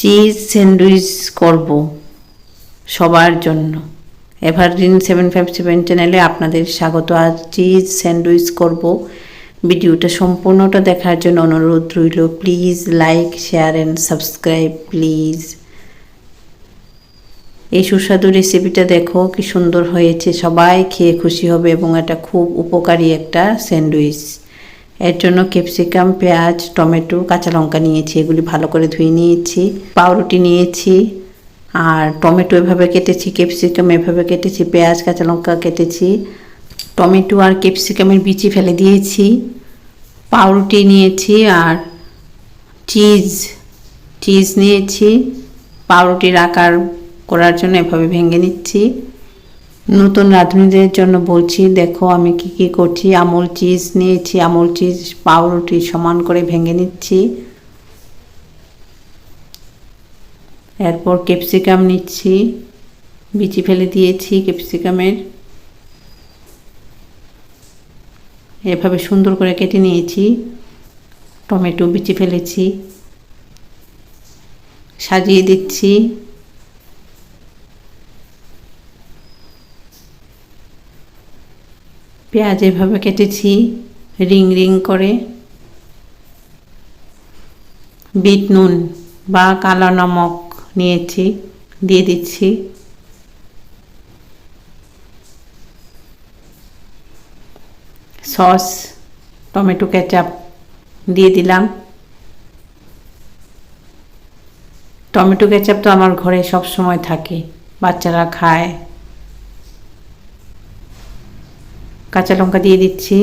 Cheese sandwich করব সবার জন্য। এভারগ্রিন সেভেন ফাইভ সেভেন চ্যানেলে আপনাদের স্বাগত। আজ চিজ স্যান্ডউইচ করব। ভিডিওটা সম্পূর্ণটা দেখার জন্য অনুরোধ রইল, please like, share and subscribe, please. এই সুস্বাদু রেসিপিটা দেখো, কি সুন্দর হয়েছে। সবাই খেয়ে খুশি হবে এবং এটা খুব উপকারী একটা স্যান্ডউইচ। এর জন্য ক্যাপসিকাম, পেঁয়াজ, টমেটো, কাঁচা লঙ্কা নিয়েছি, এগুলি ভালো করে ধুয়ে নিয়েছি, পাউরুটি নিয়েছি, আর টমেটো এভাবে কেটেছি, ক্যাপসিকাম এভাবে কেটেছি, পেঁয়াজ, কাঁচা লঙ্কা কেটেছি, টমেটো আর ক্যাপসিকামের বিচি ফেলে দিয়েছি, পাউরুটি নিয়েছি আর চিজ চিজ নিয়েছি, পাউরুটির আকার করার জন্য এভাবে ভেঙে নিচ্ছি। নতুন রাঁধুনিদের জন্য বলছি, দেখো আমি কি কি করছি। আমুল চিজ নিয়েছি, আমুল চিজ পাউরুটি সমান করে ভেঙে নিচ্ছি। এরপর ক্যাপসিকাম নিচ্ছি। বিচি ফেলে দিয়েছি ক্যাপসিকামের। এভাবে সুন্দর করে কেটে নিয়েছি। টমেটো বিচি ফেলেছি। সাজিয়ে দিচ্ছি। পেঁয়াজ এভাবে কেটেছি, রিং রিং করে। বিট নুন বা কালো নমক নিয়েছি, দিয়ে দিচ্ছি। সস, টমেটো কেচাপ দিয়ে দিলাম। টমেটো কেচাপ তো আমার ঘরে সব সময় থাকে, বাচ্চারা খায়। কাঁচা লঙ্কা দিয়ে দিচ্ছি।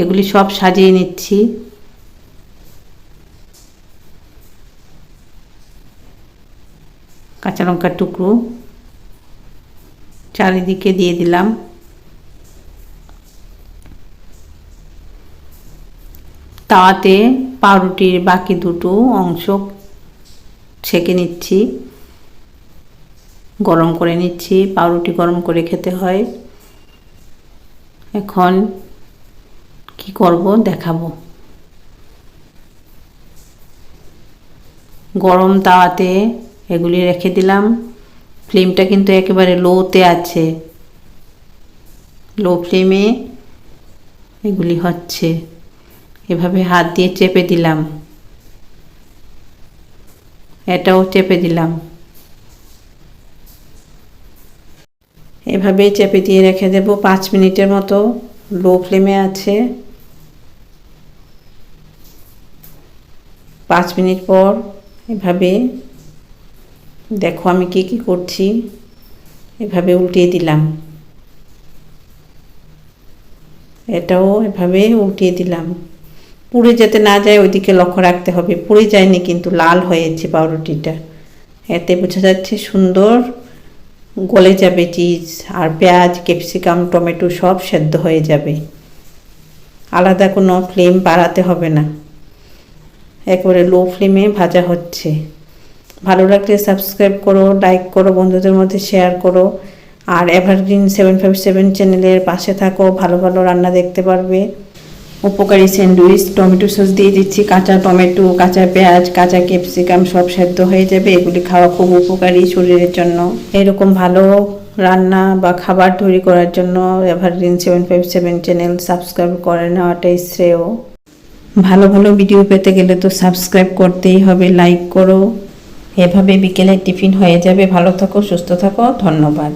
এগুলি সব সাজিয়ে নিচ্ছি। কাঁচা লঙ্কার টুকরো চারিদিকে দিয়ে দিলাম। তাওয়াতে পাউরুটির বাকি দুটো অংশ ছেঁকে নিচ্ছি। গরম করে নিচ্ছি, পাউরুটি গরম করে খেতে হয়। এখন কি করব দেখাবো। গরম তাওয়াতে এগুলি রেখে দিলাম। ফ্লেমটা কিন্তু একেবারে লোতে আছে। লো ফ্লেমে এগুলি হচ্ছে। এভাবে হাত দিয়ে চেপে দিলাম। এটাও চেপে দিলাম। এভাবেই চেপে দিয়ে রেখে দেব। পাঁচ মিনিটের মতো লো ফ্লেমে আছে। পাঁচ মিনিট পর এভাবে দেখো আমি কি কি করছি। এভাবে উল্টিয়ে দিলাম। এটাও এভাবে উল্টিয়ে দিলাম। পুড়ে যেতে না যায় ওইদিকে লক্ষ্য রাখতে হবে। পুড়ে যায়নি কিন্তু লাল হয়েছে পাউরুটিটা। এতে বোঝা যাচ্ছে সুন্দর গলে যাবে চিজ আর পেঁয়াজ, ক্যাপসিকাম, টমেটো সব সেদ্ধ হয়ে যাবে। আলাদা কোনো ফ্লেম বাড়াতে হবে না। একেবারে লো ফ্লেমে ভাজা হচ্ছে। ভালো লাগলে সাবস্ক্রাইব করো, লাইক করো, বন্ধুদের মধ্যে শেয়ার করো। আর এভারগ্রিন সেভেন ফাইভ সেভেন চ্যানেলের পাশে থাকো, ভালো ভালো রান্না দেখতে পারবে। উপকারী স্যান্ডউইচ, টমেটো সস দিয়ে দিচ্ছি। কাঁচা টমেটো, কাঁচা পেঁয়াজ, কাঁচা ক্যাপসিকাম সব সেদ্ধ হয়ে যাবে। এগুলি খাওয়া খুব উপকারী শরীরের জন্য। এরকম ভালো রান্না বা খাবার তৈরি করার জন্য evergreen seven five seven channel subscribe করে নেওয়াটাই শ্রেয়। ভালো ভালো ভিডিও পেতে গেলে তো সাবস্ক্রাইব করতেই হবে লাইক করো। এভাবে বিকেলে টিফিন হয়ে যাবে। ভালো থাকো, সুস্থ থাকো। ধন্যবাদ।